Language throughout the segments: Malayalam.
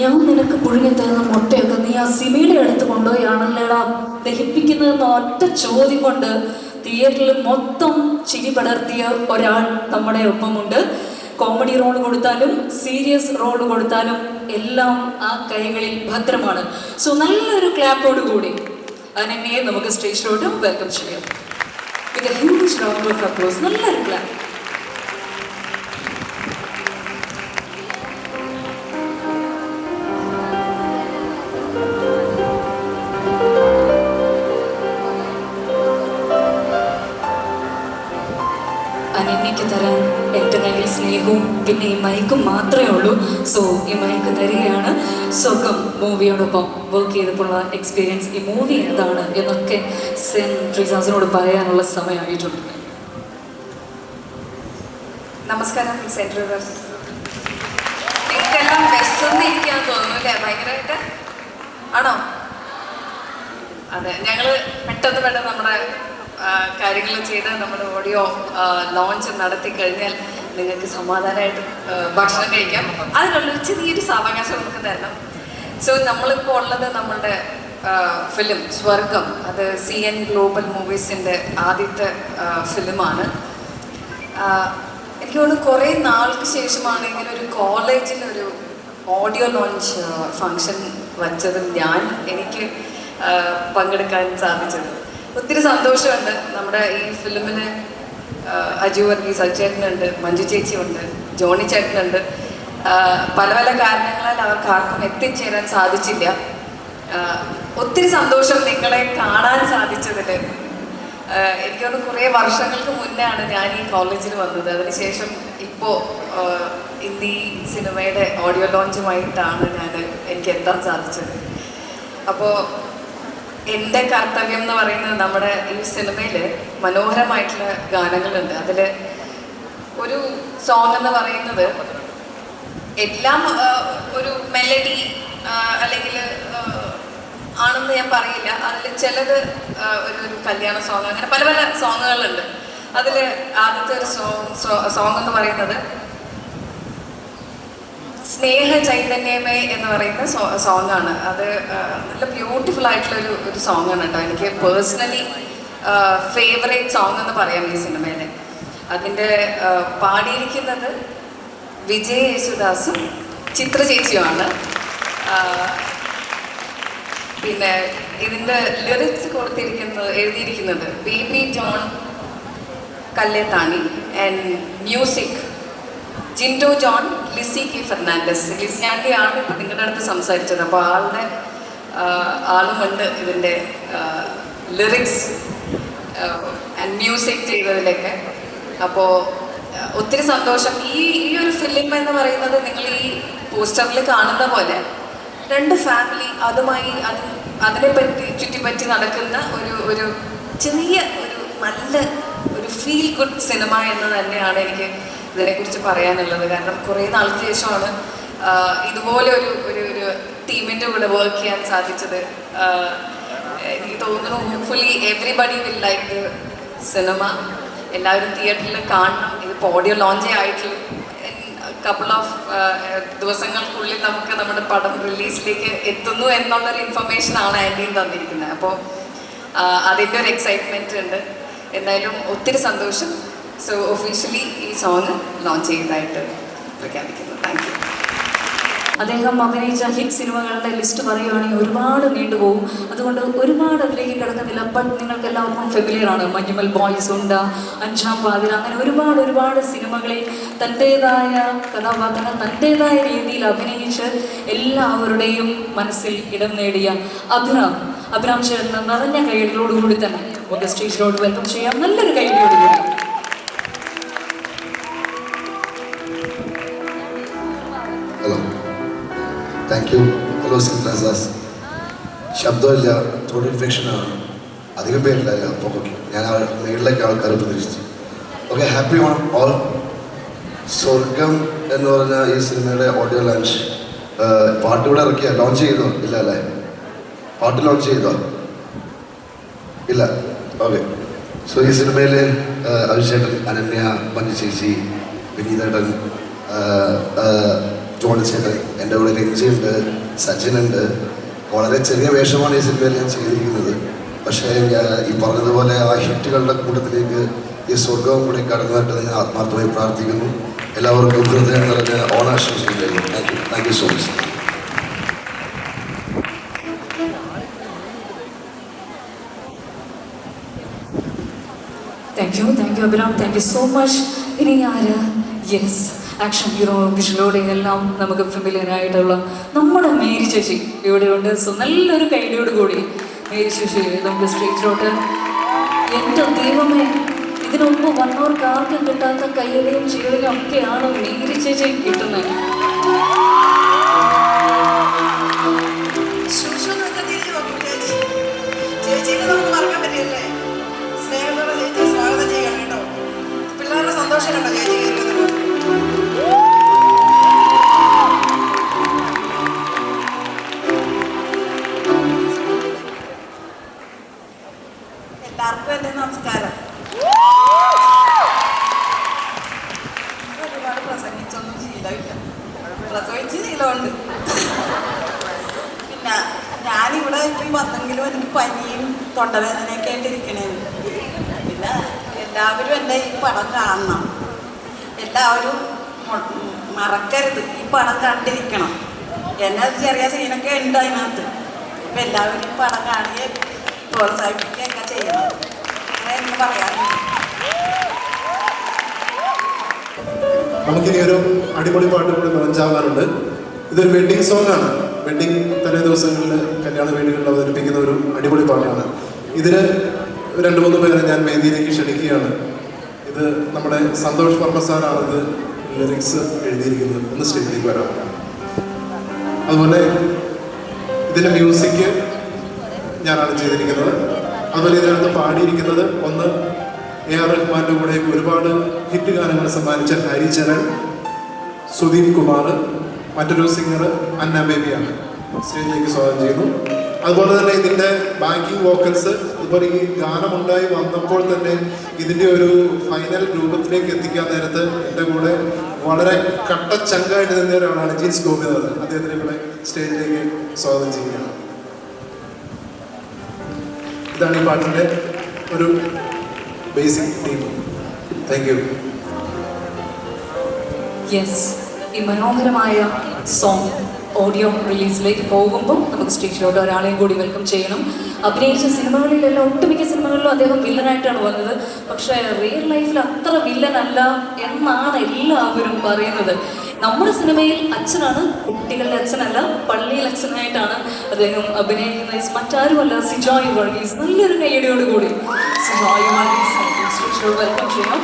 ഞാൻ നിനക്ക് പുഴുങ്ങി തരുന്ന മുട്ടയൊക്കെ നീ ആ സിമിയുടെ അടുത്ത് കൊണ്ടുപോയാണല്ലേടാ? ദഹിപ്പിക്കുന്നതെന്ന ഒറ്റ ചോദ്യം കൊണ്ട് തിയേറ്ററിൽ മൊത്തം ചിരി പടർത്തിയ ഒരാൾ നമ്മുടെ ഒപ്പമുണ്ട്. കോമഡി റോൾ കൊടുത്താലും സീരിയസ് റോൾ കൊടുത്താലും എല്ലാം ആ കൈകളിൽ ഭദ്രമാണ്. സോ നല്ലൊരു ക്ലാപ്പോട് കൂടി. അനന്യയെ നമുക്ക് സ്റ്റേജിലോട്ട് വെൽക്കം ചെയ്യാം. With huge round of applause നല്ലൊരു ക്ലാപ്പ് തരാൻ എന്റെ കയ്യിൽ സ്നേഹവും പിന്നെ ഈ മൈക്കും മാത്രമേ ഉള്ളൂ. സോ ഈ മൈക്ക് തരികയാണ്. സ്വകം മൂവിയോടൊപ്പം വർക്ക് ചെയ്തപ്പോഴുള്ള എക്സ്പീരിയൻസ് ഈ മൂവി എന്താണ് എന്നൊക്കെ സെൻ ട്രീസാസിനോട് പറയാനുള്ള സമയമായിട്ടുണ്ട് നമസ്കാരം സെൻട്രൽ നിങ്ങൾക്കെല്ലാം വിശന്നിരിക്കാൻ തോന്നുന്നു അല്ലേ? ഭയങ്കരമായിട്ട്? ആണോ? അതെ ഞങ്ങൾ പെട്ടെന്ന് പെട്ടെന്ന് നമ്മുടെ കാര്യങ്ങൾ ചെയ്ത് നമ്മുടെ ഓഡിയോ ലോഞ്ച് നടത്തി കഴിഞ്ഞാൽ നിങ്ങൾക്ക് സമാധാനമായിട്ട് ഭക്ഷണം കഴിക്കാം. അതിനുള്ള ചെറിയൊരു സാവകാശം നമുക്ക് തരണം. സോ നമ്മളിപ്പോൾ ഉള്ളത് നമ്മളുടെ ഫിലിം സ്വർഗം. അത് സി എൻ ഗ്ലോബൽ മൂവീസിന്റെ ആദ്യത്തെ ഫിലിമാണ് എനിക്ക് തോന്നുന്നു കുറേ നാൾക്ക് ശേഷമാണ് ഇങ്ങനെ ഒരു കോളേജിൽ ഒരു ഓഡിയോ ലോഞ്ച് ഫങ്ഷൻ വച്ചതും ഞാൻ എനിക്ക് പങ്കെടുക്കാൻ സാധിച്ചത്. ഒത്തിരി സന്തോഷമുണ്ട്. നമ്മുടെ ഈ ഫിലിമിന് അജു വർഗീസ് അച്ചേട്ടനുണ്ട് മഞ്ജു ചേച്ചിയുണ്ട് ജോണി ചേട്ടനുണ്ട്. പല പല കാരണങ്ങളാൽ അവർക്ക് ആർക്കും എത്തിച്ചേരാൻ സാധിച്ചില്ല. ഒത്തിരി സന്തോഷം നിങ്ങളെ കാണാൻ സാധിച്ചതിൽ എനിക്ക് തോന്നുന്നു കുറേ വർഷങ്ങൾക്ക് മുന്നാണ് ഞാൻ ഈ കോളേജിൽ വന്നത്. അതിനുശേഷം ഇപ്പോൾ ഇന്ന് ഈ സിനിമയുടെ ഓഡിയോ ലോഞ്ചുമായിട്ടാണ് ഞാൻ എനിക്ക് എത്താൻ സാധിച്ചത്. അപ്പോൾ എന്റെ കർത്തവ്യം എന്ന് പറയുന്നത് നമ്മുടെ ഈ സിനിമയിൽ മനോഹരമായിട്ടുള്ള ഗാനങ്ങളുണ്ട്. അതിൽ ഒരു സോങ് എന്ന് പറയുന്നത് എല്ലാം ഒരു മെലഡി അല്ലെങ്കിൽ ആണെന്ന് ഞാൻ പറയില്ല. അതിൽ ചിലത് ഒരു കല്യാണ സോങ് അങ്ങനെ പല പല സോങ്ങുകളുണ്ട് അതിൽ ആദ്യത്തെ ഒരു സോങ് സോങ് എന്ന് പറയുന്നത് സ്നേഹ ചൈതന്യമേ എന്ന് പറയുന്ന സോങ് ആണ്. അത് നല്ല ബ്യൂട്ടിഫുൾ ആയിട്ടുള്ള ഒരു ഒരു സോങ് ആണ് കേട്ടോ എനിക്ക് പേഴ്സണലി ഫേവറേറ്റ് സോങ് എന്ന് പറയാം ഈ സിനിമയിലെ അതിന്റെ പാടിയിരിക്കുന്നത് വിജയ് യേശുദാസും ചിത്ര ചേച്ചിയുമാണ്. പിന്നെ ഇതിന്റെ ലിറിക്സ് കൊടുത്തിരിക്കുന്നത് എഴുതിയിരിക്കുന്നത് Baby John Kallethani and music Jindo John Lissy K Fernandez. Lissy ആന്റിയാണ് ഇപ്പം നിങ്ങളുടെ അടുത്ത് സംസാരിച്ചത്. അപ്പോൾ ആളുടെ ആളുമുണ്ട് ഇതിന്റെ ലിറിക്സ് ആൻഡ് മ്യൂസിക് ചെയ്തതിലൊക്കെ. അപ്പോൾ ഒത്തിരി സന്തോഷം. ഈ ഈ ഒരു ഫിലിം എന്ന് പറയുന്നത് നിങ്ങൾ ഈ പോസ്റ്ററിൽ കാണുന്ന പോലെ രണ്ട് ഫാമിലി അതുമായി അത് അതിനെപ്പറ്റി ചുറ്റിപ്പറ്റി നടക്കുന്ന ഒരു ഒരു ചെറിയ ഒരു നല്ല ഒരു ഫീൽ ഗുഡ് സിനിമ എന്ന് തന്നെയാണ് എനിക്ക് ഇതിനെക്കുറിച്ച് പറയാനുള്ളത്. കാരണം കുറേ നാൾക്ക് ശേഷമാണ് ഇതുപോലെ ഒരു ഒരു ഒരു ടീമിന്റെ കൂടെ വർക്ക് ചെയ്യാൻ സാധിച്ചത്. എനിക്ക് തോന്നുന്നു hopefully everybody will like the cinema എല്ലാവരും തിയേറ്ററിൽ കാണണം. ഇത് ഓഡിയോ ലോഞ്ച് ആയിട്ടുള്ള കപ്പിൾ ഓഫ് ദിവസങ്ങൾക്കുള്ളിൽ നമുക്ക് നമ്മുടെ പടം റിലീസിലേക്ക് എത്തുന്നു എന്നുള്ളൊരു ഇൻഫർമേഷൻ ആണ് ആന്റിയും തന്നിരിക്കുന്നത്. അപ്പോൾ അതിന്റെ ഒരു എക്സൈറ്റ്മെന്റ് ഉണ്ട്. എന്തായാലും ഒത്തിരി സന്തോഷം. സോ ഒഫീഷ്യലി ഈ സോങ് ലോഞ്ച് ചെയ്തതായിട്ട് പ്രഖ്യാപിക്കുന്നു. താങ്ക് യു അദ്ദേഹം അഭിനയിച്ച ഹിറ്റ് സിനിമകളുടെ ലിസ്റ്റ് പറയുകയാണെങ്കിൽ ഒരുപാട് നീണ്ടുപോകും അതുകൊണ്ട് ഒരുപാട് അതിലേക്ക് കിടക്കുന്നില്ല. ബട്ട് നിങ്ങൾക്ക് എല്ലാവർക്കും ഫെമിലിയർ ആണ്. മഞ്ഞുമൽ ബോയ്സ് ഉണ്ട് അഞ്ചാം പാതിൽ അങ്ങനെ ഒരുപാട് ഒരുപാട് സിനിമകളിൽ തന്റേതായ കഥാപാത്രങ്ങൾ തന്റേതായ രീതിയിൽ അഭിനയിച്ച് എല്ലാവരുടെയും മനസ്സിൽ ഇടം നേടിയ അഭിറാം. അഭിറാം ചേട്ടന് നിറഞ്ഞ കൈയടികളോടുകൂടി തന്നെ. ഒക്കെ സ്റ്റേജിലോട്ട് വെൽക്കം ചെയ്യാം. നല്ലൊരു കൈയടിയോടുകൂടി. താങ്ക് യു ഹലോ ശബ്ദമില്ല ത്രോട്ട് ഇൻഫെക്ഷനാണ് അധികം പേരില്ല അല്ല ഓക്കെ ഞാൻ മേളിലേക്ക് ആൾക്കാർ പ്രതീക്ഷിച്ചു. Okay happy on all. സ്വർഗം എന്ന് പറഞ്ഞ ഈ സിനിമയുടെ ഓഡിയോ ലോഞ്ച് പാട്ട് ഇവിടെ ഇറക്കിയ? ലോഞ്ച് ചെയ്തോ? ഇല്ല അല്ലേ? പാട്ട് ലോഞ്ച് ചെയ്തോ? ഇല്ല. ഓക്കെ. സോ ഈ സിനിമയിൽ അഭിഷേകൻ അനന്യ മഞ്ജു ചേച്ചി വിനീതേട്ടൻ ജോണി ചേട്ടൻ എന്റെ കൂടെ രഞ്ജിയുണ്ട് സച്ചിനുണ്ട് വളരെ ചെറിയ വേഷമാണ് ഈ സിനിമയിൽ ഞാൻ ചെയ്തിരിക്കുന്നത്. പക്ഷേ ഞാൻ ഈ പറഞ്ഞതുപോലെ ആ ഹിറ്റുകളുടെ കൂട്ടത്തിലേക്ക് ഈ സ്വർഗവും കൂടി കടന്നു ഞാൻ ആത്മാർത്ഥമായി പ്രാർത്ഥിക്കുന്നു. എല്ലാവർക്കും ഹൃദയം നിറഞ്ഞ ഓണാശംസിക്കുന്നു thank you thank you so much thank you thank you Abhiram thank you so much ഇനി ആര്? യെസ് ആക്ഷൻ ഹീറോ വിഷലോടെ എല്ലാം നമുക്ക് ഫെമിലിയനായിട്ടുള്ള നമ്മുടെ മേരി ചേച്ചി ഇവിടെയുണ്ട് സോ നല്ലൊരു കൈഡിയോട് കൂടി മേരി ചേച്ചി നമുക്ക് സ്ട്രീറ്റിലോട്ട് എന്റെ ദൈവമേ ഇതിനു മുമ്പ് വന്നവർക്ക് ആർക്കും കിട്ടാത്ത കയ്യിലെയും ചീളിലും ഒക്കെയാണ് മേരി ചേച്ചി കിട്ടുന്നത്. എല്ലാവർക്കും എന്റെ നമസ്കാരം. ഒരുപാട് പ്രസംഗിച്ചൊന്നും ശീലമില്ല. പ്രസവിച്ച് ശീലമുണ്ട്. പിന്നെ ഞാനിവിടെ ഇപ്പം വന്നെങ്കിലും എനിക്ക് പനിയും തൊണ്ടവേദനയൊക്കെ ആയിട്ട് ഇരിക്കണേ. പിന്നെ എല്ലാവരും എന്റെ ഈ പടം കാണണം. എല്ലാവരും മറക്കരുത്. ഈ പടം കണ്ടിരിക്കണം. എന്നെ ചെറിയ സീനൊക്കെ ഉണ്ട് അതിനകത്ത്. അപ്പം എല്ലാവരും പടം കാണുകയും പ്രോത്സാഹിപ്പിക്കുകയൊക്കെ നമുക്കിനി ഒരു അടിപൊളി പാട്ട് കൂടി ലോഞ്ചാവാറുണ്ട് ഇതൊരു വെഡ്ഡിങ് സോങ് ആണ്. വെഡ്ഡിങ് തലേ ദിവസങ്ങളിൽ കല്യാണ വീടുകളിൽ അവതരിപ്പിക്കുന്ന ഒരു അടിപൊളി പാട്ടാണ്. ഇതിന് രണ്ട് മൂന്ന് പേരെ ഞാൻ വേദിയിലേക്ക് ക്ഷണിക്കുകയാണ്. ഇത് നമ്മുടെ സന്തോഷ് വർമ്മ സാറാണ് ഇത് ലിറിക്സ് എഴുതിയിരിക്കുന്നത്. ഒന്ന് സ്റ്റേജിലേക്ക് വരാം. അതുപോലെ ഇതിന്റെ മ്യൂസിക് ഞാനാണ് ചെയ്തിരിക്കുന്നത്. അതുപോലെ ഇതിനകത്ത് പാടിയിരിക്കുന്നത് ഒന്ന് എ ആർ റഹ്മാന്റെ കൂടെ ഒരുപാട് ഹിറ്റ് ഗാനങ്ങൾ സമ്മാനിച്ച ഹരിചരൺ സുദീപ് കുമാർ മറ്റൊരു സിംഗർ അന്ന ബേബിയാണ് സ്റ്റേജിലേക്ക് സ്വാഗതം ചെയ്യുന്നു. അതുപോലെ തന്നെ ഇതിന്റെ ബാക്കിംഗ് വോക്കൽസ് ഇപ്പോൾ ഈ ഗാനമുണ്ടായി വന്നപ്പോൾ തന്നെ ഇതിന്റെ ഒരു ഫൈനൽ രൂപത്തിലേക്ക് എത്തിക്കാൻ നേരത്ത് എന്റെ കൂടെ വളരെ കട്ടച്ചങ്കായിട്ട് നിന്ന ഒരാളാണ് ജീൻസ് ഗോപിനാഥ് അദ്ദേഹത്തിനെ കൂടെ സ്റ്റേജിലേക്ക് സ്വാഗതം ചെയ്യുകയാണ്. ഇതാണ് ഈ പാട്ടിന്റെ ഒരു basic theme thank you yes ഈ മനോഹരമായ സോങ് ഓഡിയോ റിലീസിലേക്ക് പോകുമ്പോൾ നമുക്ക് സ്റ്റേജിലോട്ട് ഒരാളെയും കൂടി വെൽക്കം ചെയ്യണം. അഭിനയിച്ച സിനിമകളിലെല്ലാം ഒട്ടുമിക്ക സിനിമകളിലും അദ്ദേഹം വില്ലനായിട്ടാണ് വന്നത്. പക്ഷേ റിയൽ ലൈഫിൽ അത്ര വില്ലനല്ല എന്നാണ് എല്ലാവരും പറയുന്നത്. നമ്മുടെ സിനിമയിൽ അച്ഛനാണ് കുട്ടികളുടെ അച്ഛനല്ല പള്ളിയിൽ അച്ഛനായിട്ടാണ് അദ്ദേഹം അഭിനയിക്കുന്ന മറ്റാരുമല്ല സിജോയ് വർഗീസ്. നല്ലൊരു കയ്യടിയോട് കൂടി. സിജോയ് വർഗീസ് വെൽക്കം ചെയ്യാം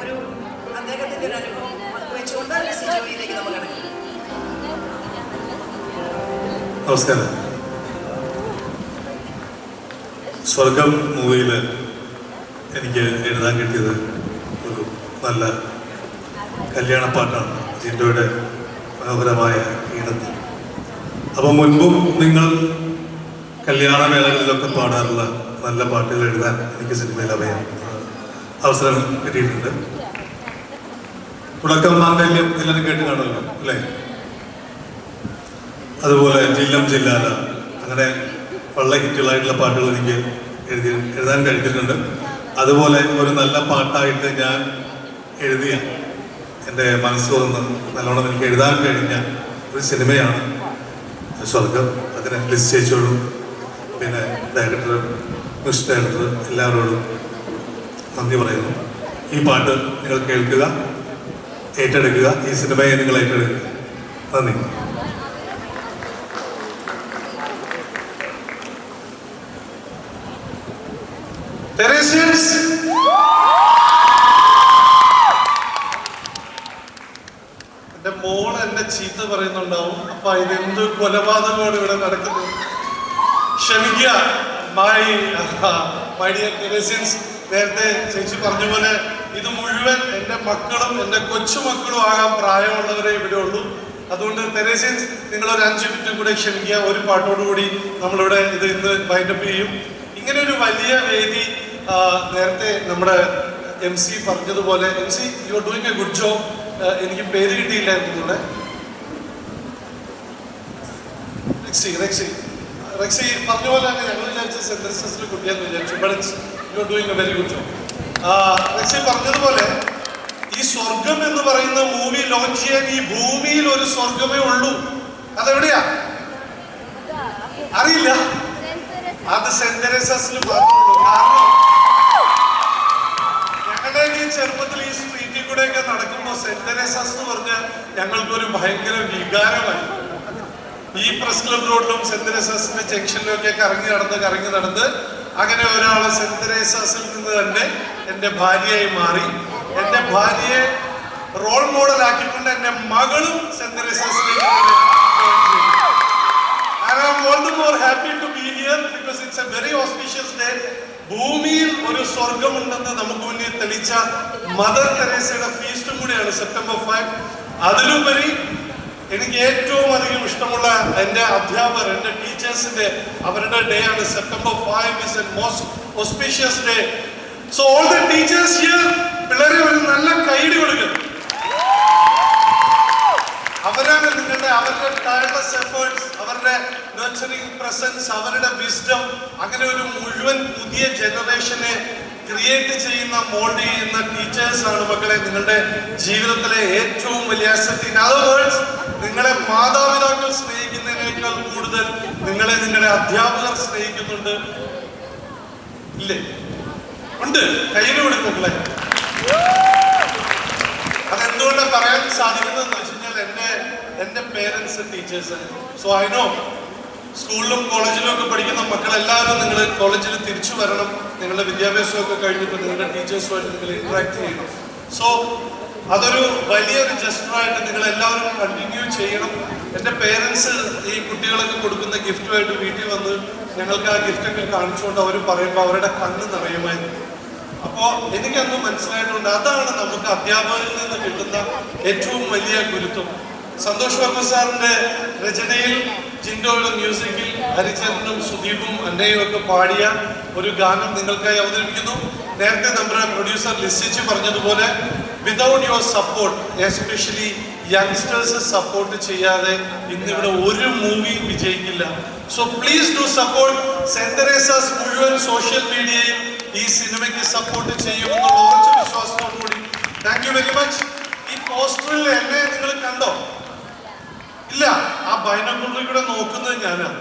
ഒരു അദ്ദേഹത്തിന്റെ ഒരു അനുഭവം പങ്കുവെച്ചുകൊണ്ട് നമസ്കാരം. സ്വർഗം മൂവിയിൽ എനിക്ക് എഴുതാൻ കിട്ടിയത് ഒരു നല്ല കല്യാണപ്പാട്ടാണ് ജിൻഡോയുടെ മനോഹരമായ ഈണത്തിൽ. അപ്പം മുൻപും നിങ്ങൾ കല്യാണവേളകളിലൊക്കെ പാടാറുള്ള നല്ല പാട്ടുകൾ എഴുതാൻ എനിക്ക് സിനിമയിൽ അഭയം അവസരം കിട്ടിയിട്ടുണ്ട്. തുടക്കം മാംഗല്യം എല്ലാവരും കേട്ട് കാണുമല്ലോ അല്ലേ? അതുപോലെ ജില്ലം ജില്ലാല അങ്ങനെ വളരെ ഹിറ്റുകളായിട്ടുള്ള പാട്ടുകൾ എനിക്ക് എഴുതി എഴുതാൻ കഴിഞ്ഞിട്ടുണ്ട് അതുപോലെ ഒരു നല്ല പാട്ടായിട്ട് ഞാൻ എഴുതിയ എന്റെ മനസ്സ് തുറന്ന് നല്ലോണം എനിക്ക് എഴുതാൻ കഴിഞ്ഞ ഒരു സിനിമയാണ്. സ്വർഗം. അതിനെ ലിസ്റ്റ് ചെയ്തോളും പിന്നെ ഡയറക്ടർ മ്യൂസിക് ഡയറക്ടർ എല്ലാവരോടും നന്ദി പറയുന്നു. ഈ പാട്ട് നിങ്ങൾ കേൾക്കുക ഏറ്റെടുക്കുക ഈ സിനിമയെ നിങ്ങൾ ഏറ്റെടുക്കുക. നന്ദി. Teresians. എന്റെ മോൾ എന്നെ ചീത്ത പറയുന്നുണ്ടാവും. അപ്പൊ ഇതെന്ത് കൊലപാതകമാണ് ഇവിടെ നടക്കുന്നത്? ക്ഷമിക്കുക മൈ മൈ ഡിയർ ടെറേഷ്യൻസ് നേരത്തെ ചേച്ചി പറഞ്ഞ പോലെ ഇത് മുഴുവൻ എന്റെ മക്കളും എന്റെ കൊച്ചുമക്കളും ആകാൻ പ്രായമുള്ളവരെ ഇവിടെ ഉള്ളൂ. അതുകൊണ്ട് തെരേസ്യൻസ് നിങ്ങൾ ഒരു അഞ്ച് മിനിറ്റും കൂടെ ക്ഷമിക്കുക. ഒരു പാട്ടോടുകൂടി നമ്മളിവിടെ ഇത് ഇന്ന് വൈൻഡപ്പ് ചെയ്യും. ഇങ്ങനെ ഒരു വലിയ വേദി നേരത്തെ നമ്മുടെ എം സി പറഞ്ഞതുപോലെ M C you are doing a good job എനിക്ക് പേര് കിട്ടിയില്ലായിരുന്നു കൂടെ റെക്സി റെക്സി. റെക്സി പറഞ്ഞ പോലെ തന്നെ ഞങ്ങൾ വിചാരിച്ച സെൻട്രസിൽ കുട്ടിയെന്ന് വിചാരിച്ചു. But it's you are doing a very good job Rexy പറഞ്ഞതുപോലെ ഈ സ്വർഗം എന്ന് പറയുന്ന മൂവി ലോഞ്ച് ചെയ്യാൻ ഈ ഭൂമിയിൽ ഒരു സ്വർഗമേ ഉള്ളൂ. അതെവിടെയാ? അറിയില്ല. അത് സെന്റ് തെരേസാസിൽ മാത്രമേ കാരണം കൂടെ ഒക്കെ നടക്കുമ്പോൾ സെന്റ് തെരേസാസ് എന്ന് പറഞ്ഞാൽ ഞങ്ങൾക്കൊരു ഭയങ്കര വികാരമായി. ഈ പ്രസ് ക്ലബ് റോഡിലും സെന്റ് തെരേസാസിന്റെ ജംഗ്ഷനിലും ഒക്കെ കറങ്ങി നടന്ന് കറങ്ങി നടന്ന് അങ്ങനെ ഒരാൾ സെന്റ് തെരേസാസിൽ നിന്ന് തന്നെ എന്റെ ഭാര്യയായി മാറി. എന്റെ ഭാര്യയെ റോൾ മോഡൽ ആക്കിക്കൊണ്ട് എന്റെ മകളും സെന്റ് തെരേസാസിലേക്ക് I'm all the more happy to be here because it's. ഭൂമിയിൽ ഒരു സ്വർഗമുണ്ടെന്ന് നമുക്ക് മുന്നിൽ തെളിച്ച മദർ തെരേസയുടെ ഫീസ്റ്റും കൂടിയാണ് സെപ്റ്റംബർ ഫൈവ് അതിലുപരി എനിക്ക് ഏറ്റവും അധികം ഇഷ്ടമുള്ള എന്റെ അധ്യാപകർ എന്റെ ടീച്ചേഴ്സിന്റെ അവരുടെ ഡേ ആണ് September five is a most day so all the teachers here പിള്ളേരെ ഒരു നല്ല കൈഡി കൊടുക്കും. അവരാണ് നിങ്ങളുടെ അവരുടെ ടയർലെസ് എഫേർട്സ് അവരുടെ നർച്ചറിങ് പ്രസൻസ് അവരുടെ വിസ്ഡം അങ്ങനെ ഒരു മുഴുവൻ പുതിയ ജനറേഷനെ ക്രിയേറ്റ് ചെയ്യുന്ന മോൾഡ് ചെയ്യുന്ന ടീച്ചേഴ്സ് ആണ് മക്കളെ നിങ്ങളുടെ ജീവിതത്തിലെ ഏറ്റവും വലിയ അസറ്റ് വേർഡ്സ് നിങ്ങളെ മാതാപിതാക്കൾ സ്നേഹിക്കുന്നതിനേക്കാൾ കൂടുതൽ നിങ്ങളെ നിങ്ങളുടെ അധ്യാപകർ സ്നേഹിക്കുന്നുണ്ട്. ഇല്ലേ? ഉണ്ട്. കയ്യിൽ കൊടുക്കും മക്കളെ. അതെന്തുകൊണ്ട് പറയാൻ സാധിക്കുന്നതെന്ന് വെച്ച് കഴിഞ്ഞാൽ എന്റെ എന്റെ parents teachers so I know സ്കൂളിലും കോളേജിലും ഒക്കെ പഠിക്കുന്ന മക്കളെല്ലാവരും നിങ്ങൾ കോളേജിൽ തിരിച്ചു വരണം. നിങ്ങളുടെ വിദ്യാഭ്യാസമൊക്കെ കഴിഞ്ഞിട്ട് നിങ്ങളുടെ ടീച്ചേഴ്സുമായിട്ട് നിങ്ങൾ ഇന്ററാക്ട് ചെയ്യണം. സോ അതൊരു വലിയൊരു ജസ്റ്ററായിട്ട് നിങ്ങൾ എല്ലാവരും കണ്ടിന്യൂ ചെയ്യണം. എന്റെ പേരൻസ് ഈ കുട്ടികളൊക്കെ കൊടുക്കുന്ന ഗിഫ്റ്റുമായിട്ട് വീട്ടിൽ വന്ന് ഞങ്ങൾക്ക് ആ ഗിഫ്റ്റൊക്കെ കാണിച്ചുകൊണ്ട് അവർ പറയുമ്പോൾ അവരുടെ കണ്ണ് നിറയുമായിരുന്നു. അപ്പോ എനിക്കന്ന് മനസ്സിലായിട്ടുണ്ട്. അതാണ് നമുക്ക് അധ്യാപകരിൽ നിന്ന് കിട്ടുന്ന ഏറ്റവും വലിയ ഗുരുത്വം. സന്തോഷ് വർമ്മ സാറിന്റെ രചനയിൽ ജിൻഡോയുടെ മ്യൂസിക്കിൽ ഹരിചന്ദ്രനും സുദീപും അന്നയും ഒക്കെ പാടിയ ഒരു ഗാനം നിങ്ങൾക്കായി അവതരിപ്പിക്കുന്നു. നേരത്തെ നമ്മുടെ പ്രൊഡ്യൂസർ ലിസിച്ച് പറഞ്ഞതുപോലെ without your support especially youngsters support ചെയ്യാതെ ഇന്നിവിടെ ഒരു movie വിജയിക്കില്ല. So please do support saint Teresa's മുഴുവൻ സോഷ്യൽ മീഡിയയും ഈ സിനിമയ്ക്ക് സപ്പോർട്ട് ചെയ്യുമെന്നുള്ള വിശ്വാസത്തോടു കൂടി താങ്ക് യു വെരി മച്ച് ഈ പോസ്റ്ററിൽ എന്നെ നിങ്ങൾ കണ്ടോ? ഇല്ല ആ ബൈനക്കുള്ളിൽ കൂടെ നോക്കുന്നത് ഞാനാണ്